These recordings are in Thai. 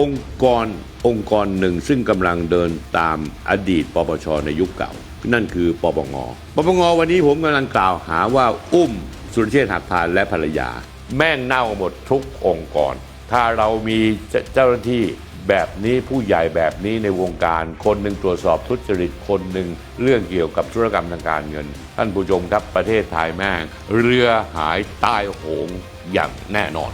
องค์กรองค์กรหนึ่งซึ่งกำลังเดินตามอดีตปปชในยุคเก่า นั่นคือปปงปปงวันนี้ผมกำลังกล่าวหาว่าอุ้มสุรเชษฐ์หักพานและภรรยา แม่งเน่าหมดทุกองค์กร ถ้าเรามีเจ้าหน้าที่แบบนี้ผู้ใหญ่แบบนี้ในวงการ คนหนึ่งตรวจสอบทุจริตคนหนึ่งเรื่องเกี่ยวกับธุรกรรมทางการเงิน ท่านผู้ชมครับประเทศไทยแม่งเรือหายใต้โหงอย่างแน่นอน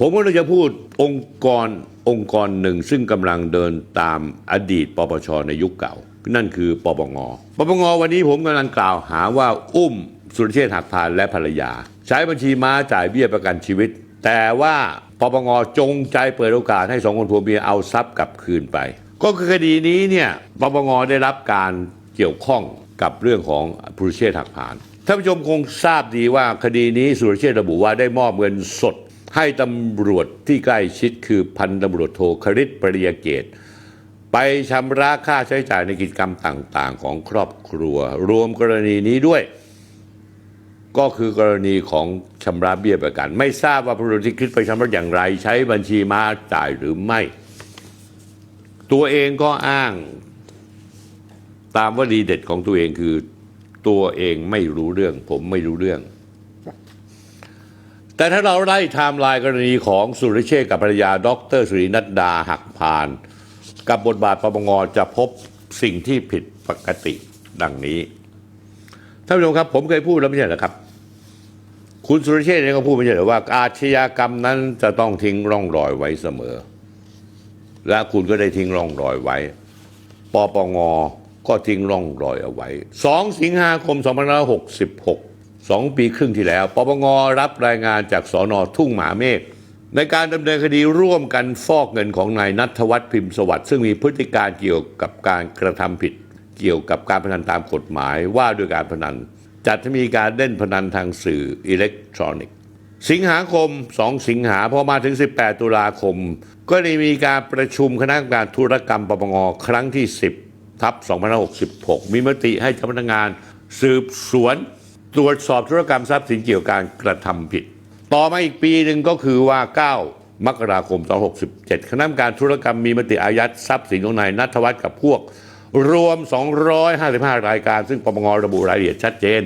ผมก็เลยจะพูดองค์กรองค์กรหนึ่งซึ่งกำลังเดินตามอดีตปปชในยุคเก่า นั่นคือปปงปปงวันนี้ผมกำลังกล่าวหาว่าอุ้มสุรเชษฐ์หักพานและภรรยา ใช้บัญชีม้าจ่ายเบี้ยประกันชีวิต แต่ว่าปปงจงใจเปิดโอกาสให้สองคนผัวเมียเอาทรัพย์กลับคืนไป ก็คือคดีนี้เนี่ยปปงได้รับการเกี่ยวข้องกับเรื่องของสุรเชษฐ์หักพานท่านผู้ชมคงทราบดีว่าคดีนี้สุรเชษฐ์ระบุว่าได้มอบเงินสด ให้ตำรวจที่ใกล้ชิดคือพันตำรวจโทคริตปริยเกตไปชำระค่าใช้จ่ายในกิจกรรมต่างๆ ของครอบครัว รวมกรณีนี้ด้วย ก็คือกรณีของชำระเบี้ยประกัน ไม่ทราบว่าพระที่คิดไปชำระอย่างไร ใช้บัญชีมาจ่ายหรือไม่ ตัวเองก็อ้างตามวลีเด็ดของตัวเองคือตัวเองไม่รู้เรื่อง ผมไม่รู้เรื่อง แต่ถ้าเราไล่ไทม์ไลน์กรณีของสุรเชษกับภรรยาดรสุรินัดดาหักพาน กับบทบาทปปงจะพบสิ่งที่ผิดปกติดังนี้ท่านผู้ชมครับ ผมเคยพูดแล้วไม่ใช่เหรอครับ คุณสุรเชษฐ์เองก็พูดไม่ใช่หรอว่า อาชญากรรมนั้นจะต้องทิ้งร่องรอยไว้เสมอ และคุณก็ได้ทิ้งร่องรอยไว้ปปงก็ทิ้งร่องรอยเอาไว้ 2 สิงหาคม 2566 สองปีครึ่งที่แล้ว ปปงรับรายงานจากสอนอทุ่งหมาเมฆในการดำเนินคดีร่วมกันฟอกเงินของนายนัทวัฒน์พิมพ์สวัสดิ์ซึ่งมีพฤติการเกี่ยวกับการกระทำผิด เกี่ยวกับการพนันตามกฎหมายว่าด้วยการพนัน จัดให้มีการเล่นพนันทางสื่ออิเล็กทรอนิกส์ สิงหาคม 2 สิงหาพอมาถึง 18 ตุลาคม ก็ได้มีการประชุมคณะกรรมการธุรกรรมปปงครั้งที่ 10ทับ2566 มีมติให้เจ้าพนักงาน สืบสวน ตรวจสอบธุรกรรมทรัพย์สินเกี่ยวกับการกระทำผิด ต่อมาอีกปีหนึ่งก็คือว่า 9 มกราคม2567 คณะกรรมการธุรกรรมมีมติอายัดทรัพย์สินของนายนัทวัฒน์กับพวก รวม 255 รายการ ซึ่งปปงระบุรายละเอียดชัดเจน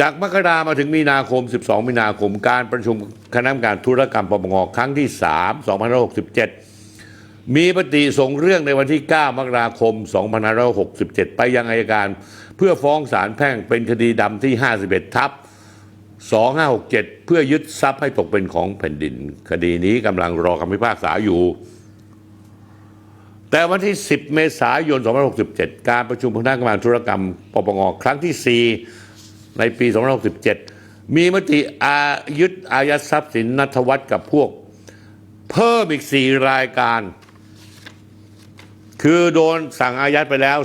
จากมกรามาถึงมีนาคม 12 มีนาคมการประชุมคณะกรรมการธุรกรรมปปงครั้งที่ 3 2567 มีปฏิส่งเรื่องในวันที่ 9 มกราคม 2567 ไปยังอายการ เพื่อฟ้องศาลแพ่งเป็นคดีดำที่ 51 ทับ 2567 เพื่อยึดทรัพย์ให้ตกเป็นของแผ่นดิน คดีนี้กำลังรอคำพิพากษาอยู่ แต่วันที่ 10 เมษายน 2567 การประชุมคณะกรรมการธุรกรรมปปงครั้งที่ 4 ในปี 2567 มีมติอายึดอายัดทรัพย์สินนัทวัฒน์กับพวกเพิ่มอีก 4 รายการ คือโดนสั่งอายัดไปแล้ว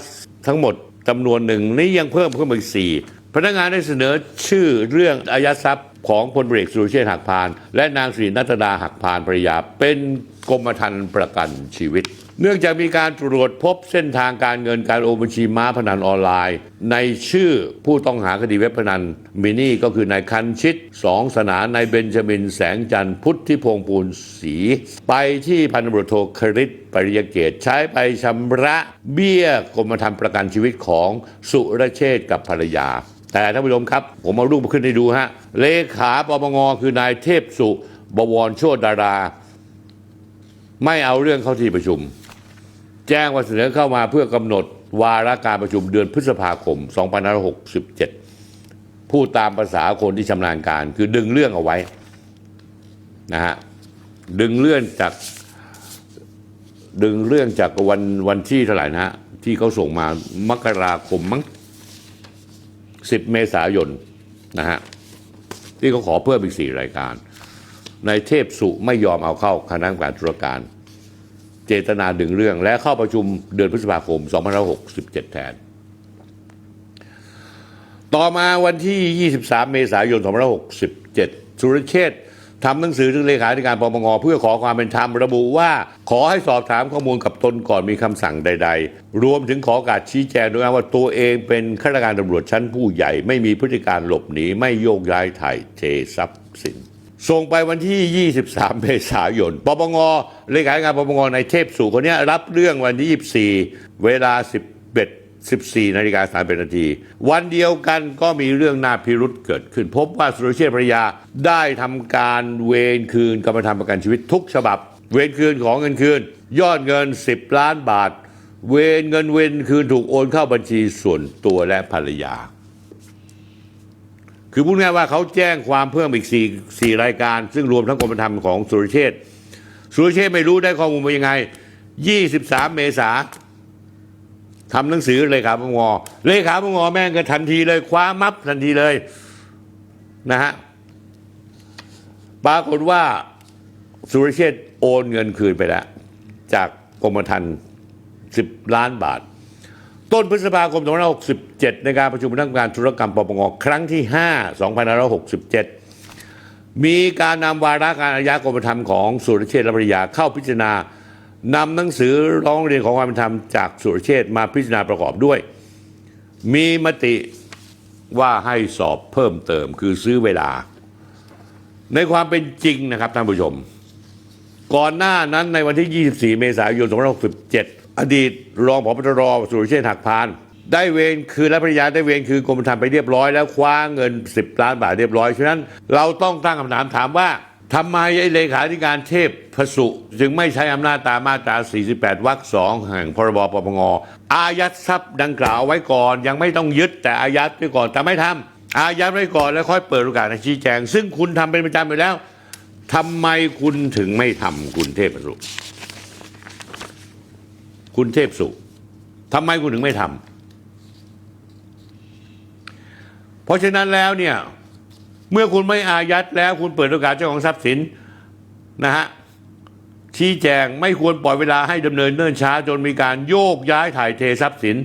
ทั้งหมดจำนวนหนึ่งนี่ยังเพิ่มเพิ่มอีกสี่พนักงานได้เสนอชื่อเรื่องอายัดทรัพย์ของพลเอกสุรเชษฐ์หักพาน และนางศรีนัตดาหักพานภรรยาเป็นกรมธรรม์ประกันชีวิต เนื่องจากมีการตรวจพบเส้นทางการเงินการโอนบัญชีม้าพนันออนไลน์ ในชื่อผู้ต้องหาคดีเว็บพนันมินี่ก็คือนายคันชิตสองสนานนายเบนจามินแสงจันทร์พุทธิพงษ์ปูนศรีไปที่พันตำรวจโทคริตปริยเกตใช้ไปชำระเบี้ยกรมธรรม์ประกันชีวิตของสุรเชษกับภรรยา แต่ท่านผู้ชมครับ ผมเอารูปมาขึ้นให้ดูฮะเลขาปปงคือนายเทพสุบวรโชตดารา ไม่เอาเรื่องเข้าที่ประชุม แจ้งว่าเสนอเข้ามาเพื่อกำหนดวาระการประชุมเดือนพฤษภาคม 2567 พูดตามภาษาคนที่ชำนาญการ คือดึงเรื่องเอาไว้นะฮะดึงเลื่อนจากดึงเรื่องจากวันวันที่เท่าไหร่นะฮะที่เขาส่งมามกราคมมั้ง10 เมษายนนะฮะที่เขาขอเพิ่มอีก 4 รายการ ในเทพสุไม่ยอมเอาเข้าคณะกรรมการธุรการ เจตนาดึงเรื่อง และเข้าประชุมเดือนพฤษภาคม 2567 แทน ต่อมาวันที่ 23 เมษายน 2567 สุรเชษฐ์ทำหนังสือถึงเลขาธิการปปงเพื่อขอความเป็นธรรมระบุว่า ขอให้สอบถามข้อมูลกับตนก่อนมีคำสั่งใด ๆ รวมถึงขอการชี้แจงด้วยว่าตัวเองเป็นข้าราชการตำรวจชั้นผู้ใหญ่ ไม่มีพฤติการหลบหนีไม่โยกย้ายถ่ายเททรัพย์สิน ส่งไปวันที่ 23 เมษายน ปปงเลขาธิการปปงในเทพสู่คนนี้รับเรื่องวันที่ 24 เวลา 11 14นาฬิกา3นาที วันเดียวกันก็มีเรื่องน่าพิรุษเกิดขึ้น พบว่าสุรเชษภรรยาได้ทำการเวรคืนกรรมธรรมประกันชีวิตทุกฉบับ เวรคืนของเงินคืน ยอดเงิน 10 ล้านบาท เวรเงินเวรคืนถูกโอนเข้าบัญชีส่วนตัวและภรรยา คือพูดง่ายว่าเขาแจ้งความเพิ่มอีก4 4รายการ ซึ่งรวมทั้งกรมธรรม์ของสุรเชษฐ์สุรเชษฐ์ไม่รู้ได้ข้อมูลมายังไง 23 เมษาทำหนังสือเลยครับพงเลขาพงอแม่งก็ทันทีเลยคว้ามับทันทีเลยนะฮะปรากฏว่าสุรเชษฐ์โอนเงินคืนไปแล้ว จากกรมธรรม์10 ล้านบาท ต้นพฤษภาคม2567 ในการประชุมคณะกรรมการธุรกรรมปปงครั้งที่ 5 2567 มีการนำวาระการอาญากรมธรรมของสุรเชษฐ์และภรรยาเข้าพิจารณานำหนังสือร้องเรียนของความเป็นธรรมจากสุรเชษฐ์มาพิจารณาประกอบด้วย มีมติว่าให้สอบเพิ่มเติมคือซื้อเวลา ในความเป็นจริงนะครับท่านผู้ชม ก่อนหน้านั้นในวันที่ 24 เมษายน2567 อดีตรองผบตรสุรเชษฐ์หักพาน ได้เวรคือและภรรยาได้เวรคือกรมธรรม์ไปเรียบร้อยแล้วคว้าเงิน 10 ล้านบาทเรียบร้อยฉะนั้นเราต้องตั้งคำถามถามว่าทำไมไอ้เลขาธิการเทพพสุจึงไม่ใช้อำนาจตามมาตรา 48 วรรคสองแห่งพรบปปงอายัดทรัพย์ดังกล่าวไว้ก่อนยังไม่ต้องยึดแต่อายัดไว้ก่อนแต่ไม่ทำอายัดไว้ก่อนแล้วค่อยเปิดโอกาสชี้แจง ซึ่งคุณทำเป็นประจำอยู่แล้วทำไมคุณถึงไม่ทำคุณเทพพสุ คุณเทพสุทำไมคุณถึงไม่ทำเพราะฉะนั้นแล้วเนี่ยเมื่อคุณไม่อายัดแล้วคุณเปิดโอกาสเจ้าของทรัพย์สินนะฮะชี้แจงไม่ควรปล่อยเวลาให้ดำเนินเนิ่นช้า จนมีการโยกย้ายถ่ายเททรัพย์สิน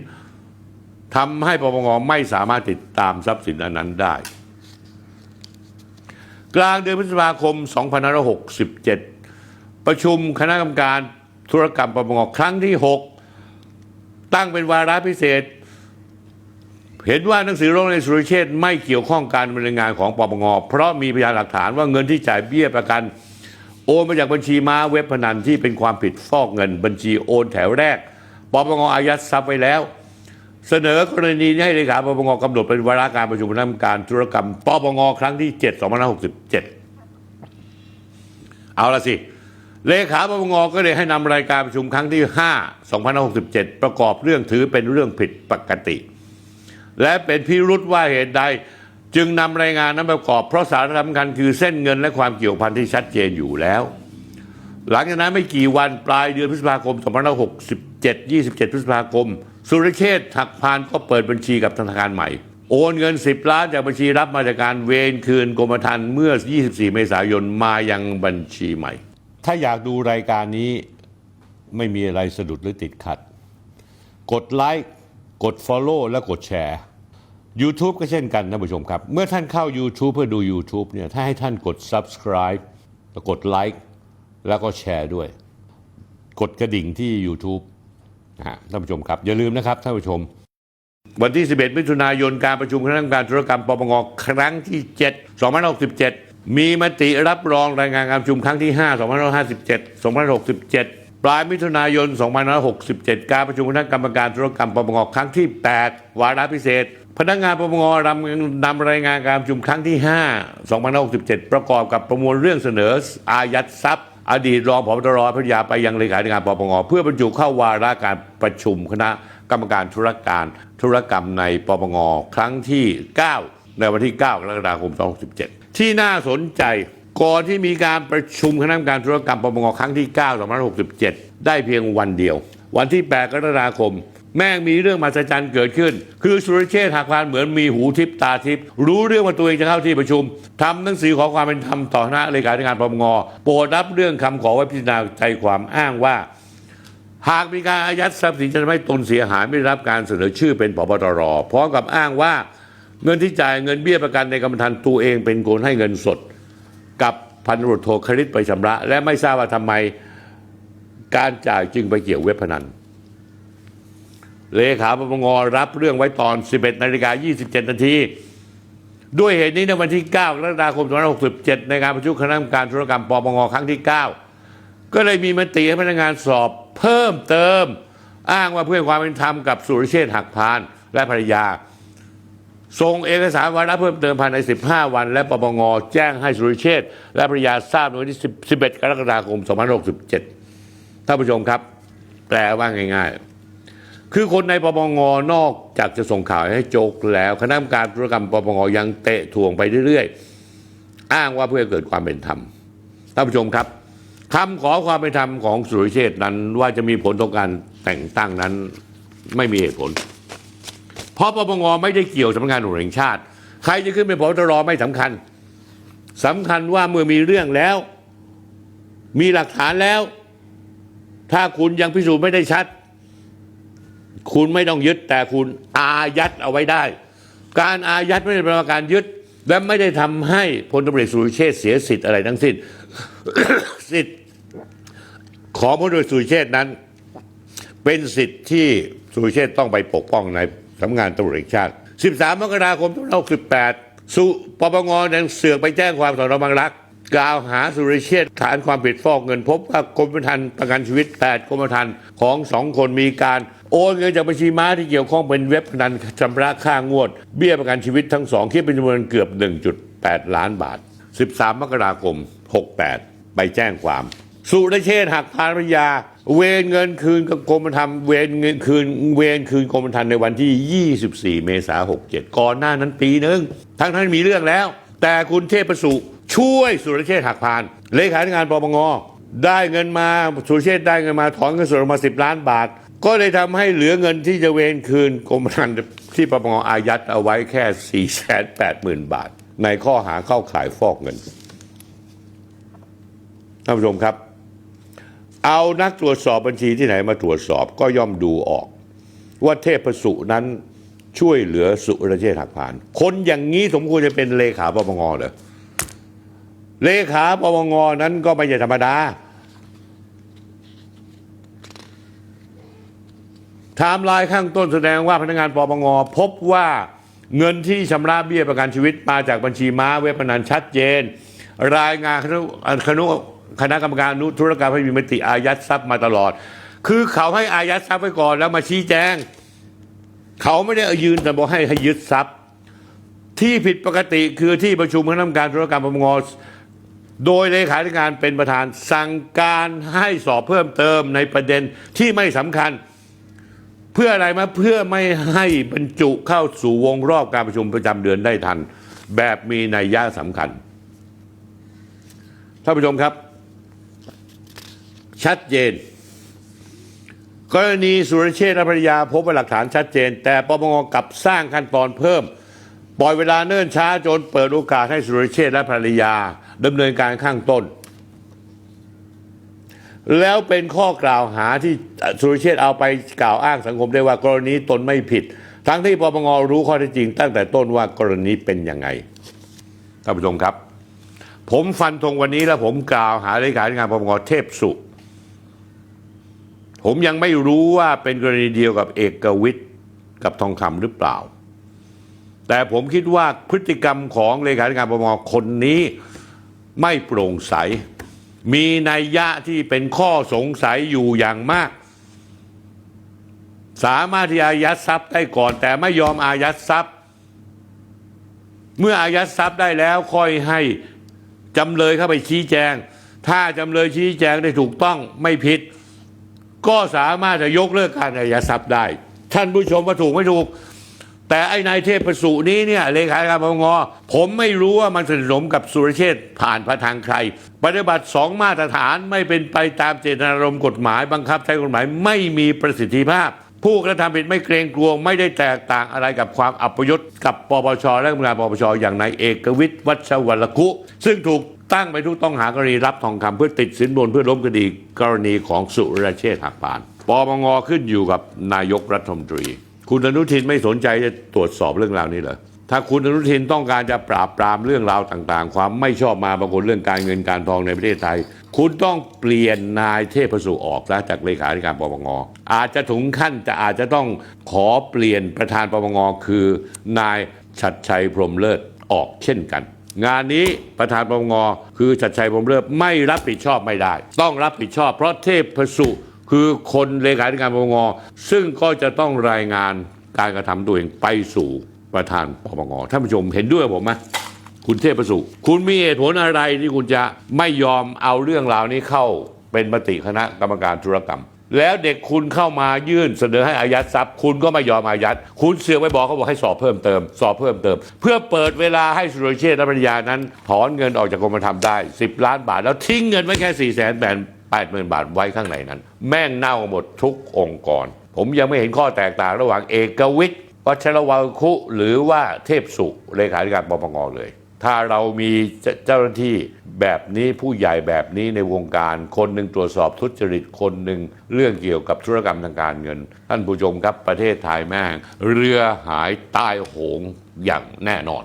ทำให้ปปงไม่สามารถติดตามทรัพย์สินอันนั้นได้ กลางเดือนพฤษภาคม 2567 ประชุมคณะกรรมการ ธุรกรรมปปงครั้งที่ 6 ตั้งเป็นวาระพิเศษ เห็นว่าหนังสือร้องเรียนสุรเชษไม่เกี่ยวข้องการดำเนินงานของปปงเพราะมีพยานหลักฐานว่าเงินที่จ่ายเบี้ยประกันโอนมาจากบัญชีม้าเว็บพนันที่เป็นความผิดฟอกเงินบัญชีโอนแถวแรกปปงอายัดทรัพย์ไว้แล้ว เสนอกรณีนี้ให้เลขาปปงกำหนดเป็นวาระการประชุมคณะกรรมการธุรกรรมปปงครั้งที่ 7 2567 เอาละสิ เลขาปปงก็เลยให้นำรายการประชุมครั้งที่ 5 2567 ประกอบเรื่องถือเป็นเรื่องผิดปกติ และเป็นพิรุษว่าเหตุใดจึงนำรายงานนั้นประกอบ เพราะสาระสำคัญคือเส้นเงินและความเกี่ยวพันที่ชัดเจนอยู่แล้ว หลังจากนั้นไม่กี่วันปลายเดือนพฤษภาคม 2567 27 พฤษภาคม สุรเชษฐ์หักพานก็เปิดบัญชีกับธนาคารใหม่ โอนเงิน 10 ล้านจากบัญชีรับมาจากการเวนคืนกรมธรรม์เมื่อ 24 เมษายนมายังบัญชีใหม่ ถ้าอยากดูรายการนี้ไม่มีอะไรสะดุดหรือติดขัด กดไลค์กด Follow และกดแชร์ YouTube ก็เช่นกันท่านผู้ชมครับ เมื่อท่านเข้า YouTube เพื่อดู YouTube เนี่ยถ้าให้ท่านกด Subscribe แล้วกดไลค์แล้วก็แชร์ด้วย กดกระดิ่งที่ YouTube นะฮะท่านผู้ชมครับ อย่าลืมนะครับท่านผู้ชม วันที่ 11 มิถุนายนการประชุมคณะกรรมการธุรกรรมปปงครั้งที่ 7 2567 มีมติรับรองรายงานการประชุมครั้งที่ 5 2557 2567 ปลายมิถุนายน 2567 การประชุมคณะกรรมการธุรกรรมปปงครั้งที่ 8 วาระพิเศษ พนักงานปปงนำนำรายงานการประชุมครั้งที่ 5 2567 ประกอบกับประมวลเรื่องเสนออายัดทรัพย์ อดีตรองผบตรพัทยาไปยังเลขาธิการปปงเพื่อบรรจุเข้าวาระการประชุมคณะกรรมการธุรการธุรกรรมในปปงครั้งที่ 9 ในวันที่ 9 กรกฎาคม2567 ที่น่าสนใจ ก่อนที่มีการประชุมคณะกรรมการธุรกรรมปปงครั้งที่ 9 2567 ได้เพียงวันเดียว วันที่ 8 กรกฎาคม แม่งมีเรื่องมหัศจรรย์เกิดขึ้น คือสุรเชษฐ์หักพานเหมือนมีหูทิพตาทิพรู้เรื่องว่าตัวเองจะเข้าที่ประชุมทำหนังสือขอความเป็นธรรมต่อคณะเลขาธิการปปงโปรดรับเรื่องคำขอไว้พิจารณาใจความอ้างว่าหากมีการอายัดทรัพย์สินจะทำให้ตนเสียหายไม่รับการเสนอชื่อเป็นผบตรพร้อมกับอ้างว่า เงินที่จ่ายเงินเบี้ยประกันในกรรมธรรม์ตัวเองเป็นคนให้เงินสด กับพันตำรวจโทคริตไปชำระ และไม่ทราบว่าทำไมการจ่ายจึงไปเกี่ยวเว็บพนันเลขาปปงรับเรื่องไว้ตอน 11นาฬิกา27นาทีด้วยเหตุนี้ในวันที่ 9กรกฎาคม2567 ในการประชุมคณะกรรมการธุรกรรมปปงครั้งที่ 9 ก็เลยมีมติให้พนักงานสอบเพิ่มเติม อ้างว่าเพื่อความเป็นธรรมกับสุรเชษฐ์หักพานและภรรยา ส่งเอกสารวาระเพิ่มเติมภายใน 15 วัน และปปงแจ้งให้สุริเชษและภรยาทราบในวันที่ 11 กรกฎาคม 2567 ท่านผู้ชมครับ แปลว่าง่ายๆ คือคนในปปงนอกจากจะส่งข่าวให้โจกแล้วคณะกรรมการธุรกรรมปปงยังเตะถ่วงไปเรื่อยๆ อ้างว่าเพื่อเกิดความเป็นธรรม ท่านผู้ชมครับคำขอความเป็นธรรมของสุริเชษนั้นว่าจะมีผลต่อการแต่งตั้งนั้นไม่มีเหตุผล เพราะปปงไม่ได้เกี่ยวสำนักงานตำรวจแห่งชาติ ใครจะขึ้นเป็นผบตรไม่สำคัญสำคัญว่าเมื่อมีเรื่องแล้ว มีหลักฐานแล้ว ถ้าคุณยังพิสูจน์ไม่ได้ชัด คุณไม่ต้องยึดแต่คุณอายัดเอาไว้ได้ การอายัดไม่ได้แปลว่การยึด และไม่ได้ทำให้พลตำรวจสุรเชษเสียสิทธิ์อะไรทั้งสิ้นสิทธิ์ของพลตำรวจสุรเชษนั้น เป็นสิทธิ์ที่สุรเชษต้องไปปกป้องใน สำนักงานตำรวจแห่งชาติ 13 มกราคม2568สุปปงยังเสือกไปแจ้งความสอนอบางรักกล่าวหาสุรเชษฐานความผิดฟอกเงินพบว่ากรมธรรม์ประกันชีวิต 8กรมธรรม์ของสองคนมีการโอนเงินจากบัญชีม้าที่เกี่ยวข้องเป็นเว็บพนันชำระค่างวด เบี้ยประกันชีวิตทั้งสองคิดเป็นจำนวนเกือบ 1.8 ล้านบาท 13 มกราคม 68 ไปแจ้งความ สุรเชษฐ์หักพานภรรยา เวรเงินคืนกรมธรรม์เวรเงินคืนเวรคืนกรมธรรม์ในวันที่ 24 เมษายน67 ก่อนหน้านั้นปีหนึ่งทั้งทั้งมีเรื่องแล้ว แต่คุณเทพประสุช่วยสุรเชษฐ์หักพาน เลขาธิการปปงได้เงินมาสุรเชษฐ์ได้เงินมาถอนเงินสดมา10 ล้านบาท ก็เลยทำให้เหลือเงินที่จะเวรคืนกรมธรรม์ที่ปปงอายัดเอาไว้แค่ 480,000 บาท ในข้อหาเข้าข่ายฟอกเงินท่านผู้ชมครับ เอานักตรวจสอบบัญชีที่ไหนมาตรวจสอบก็ย่อมดูออก ว่าเทพสุนั้นช่วยเหลือสุรเชษฐ์หักผ่าน คนอย่างนี้สมควรจะเป็นเลขาปปงเหรอเลขาปปงนั้นก็ไม่ใช่ธรรมดาไทม์ไลน์ข้างต้นแสดงว่าพนักงานปปงพบว่าเงินที่ชำระเบี้ยประกันชีวิตมาจากบัญชีม้าเว็บพนันชัดเจน รายงานคณะ คณะกรรมการธุรกรรมให้มีมติอายัดทรัพย์มาตลอด คือเขาให้อายัดทรัพย์ไว้ก่อนแล้วมาชี้แจง เขาไม่ได้ยืนแต่บอกให้ให้ยึดทรัพย์ ที่ผิดปกติคือที่ประชุมคณะกรรมการธุรกรรมปปงโดยเลขาธิการเป็นประธานสั่งการให้สอบเพิ่มเติมในประเด็นที่ไม่สำคัญ เพื่ออะไรมาเพื่อไม่ให้บรรจุเข้าสู่วงรอบการประชุมประจำเดือนได้ทัน แบบมีนัยยะสำคัญท่านผู้ชมครับ ชัดเจน กรณีสุรเชษฐ์และภรรยาพบว่าหลักฐานชัดเจน แต่ปปงกลับสร้างขั้นตอนเพิ่ม ปล่อยเวลาเนิ่นช้าจนเปิดโอกาสให้สุรเชษฐ์และภรรยาดำเนินการข้างต้น แล้วเป็นข้อกล่าวหาที่สุรเชษฐ์เอาไปกล่าวอ้างสังคมได้ว่ากรณีตนไม่ผิด ทั้งที่ปปงรู้ข้อเท็จจริง ตั้งแต่ต้นว่ากรณีเป็นยังไงท่านผู้ชมครับ ผมฟันธงวันนี้แล้วผมกล่าวหาเลขาธิการปปงเทพสุ ผมยังไม่รู้ว่าเป็นกรณีเดียวกับเอกวิทย์กับทองคำหรือเปล่า แต่ผมคิดว่าพฤติกรรมของเลขาธิการปปงคนนี้ไม่โปร่งใส มีนัยยะที่เป็นข้อสงสัยอยู่อย่างมาก สามารถที่อายัดทรัพย์ได้ก่อน แต่ไม่ยอมอายัดทรัพย์ เมื่ออายัดทรัพย์ได้แล้วค่อยให้จำเลยเข้าไปชี้แจง ถ้าจำเลยชี้แจงได้ถูกต้องไม่ผิด ก็สามารถจะยกเลิกการอายัดทรัพย์ได้ ท่านผู้ชมว่าถูกไม่ถูก แต่ไอ้นายเทพประสูนี้เนี่ยเลขาการปปงผมไม่รู้ว่ามันสนิทสนมกับสุรเชษผ่านพระทางใคร ปฏิบัติสองมาตรฐานไม่เป็นไปตามเจตนารมณ์กฎหมายบังคับใช้กฎหมายไม่มีประสิทธิภาพ ผู้กระทำผิดไม่เกรงกลัวไม่ได้แตกต่างอะไรกับความอัปยศกับปปชและกรรมการปปชอย่างนายเอกวิทย์วัชวรคุ ซึ่งถูก ตั้งเป็นผู้ต้องหากรณีรับทองคำเพื่อติดสินบนเพื่อล้มคดีกรณีของสุรเชษฐ์หักพานปปงขึ้นอยู่กับนายกรัฐมนตรี คุณอนุทินไม่สนใจจะตรวจสอบเรื่องราวนี้เหรอถ้าคุณอนุทินต้องการจะปราบปรามเรื่องราวต่างๆ ความไม่ชอบมาปรากฏเรื่องการเงินการทองในประเทศไทย คุณต้องเปลี่ยนนายเทพสุออกนะจากเลขาธิการปปงอาจจะถึงขั้นจะอาจจะต้องขอเปลี่ยนประธานปปงคือนายชัดชัยพรมเลิศออกเช่นกัน งานนี้ประธานปงคือชัดชัยพรมเลิศไม่รับผิดชอบไม่ได้ ต้องรับผิดชอบ เพราะเทพสุคือคนเลขาธิการปงซึ่งก็จะต้องรายงานการกระทำตัวเองไปสู่ประธานปปงท่านผู้ชมเห็นด้วยผมไหมคุณเทพประสุคุณมีเหตุผลอะไรที่คุณจะไม่ยอมเอาเรื่องราวนี้เข้าเป็นมติคณะกรรมการธุรกรรม แล้วเด็กคุณเข้ามายื่นเสนอให้อายัดทรัพย์ คุณก็ไม่ยอมอายัด คุณเสือกไปบอกเขาบอกให้สอบเพิ่มเติม สอบเพิ่มเติม เพื่อเปิดเวลาให้สุรเชษฐ์และปัญญานั้น ถอนเงินออกจากกรมธรรม์ได้ 10 ล้านบาท แล้วทิ้งเงินไว้แค่4ี่แสนแปดแปดหมื่นบาทไว้ข้างในนั้น แม่งเน่าหมดทุกองค์กร ผมยังไม่เห็นข้อแตกต่างระหว่างเอกวิทย์วัชรวัลคุหรือว่าเทพสุเลขาธิการปปงเลย ถ้าเรามีเจ้าหน้าที่แบบนี้ผู้ใหญ่แบบนี้ในวงการ คนหนึ่งตรวจสอบทุจริตคนหนึ่งเรื่องเกี่ยวกับธุรกรรมทางการเงิน ท่านผู้ชมครับประเทศไทยแม่ง เรือหายใต้โหงอย่างแน่นอน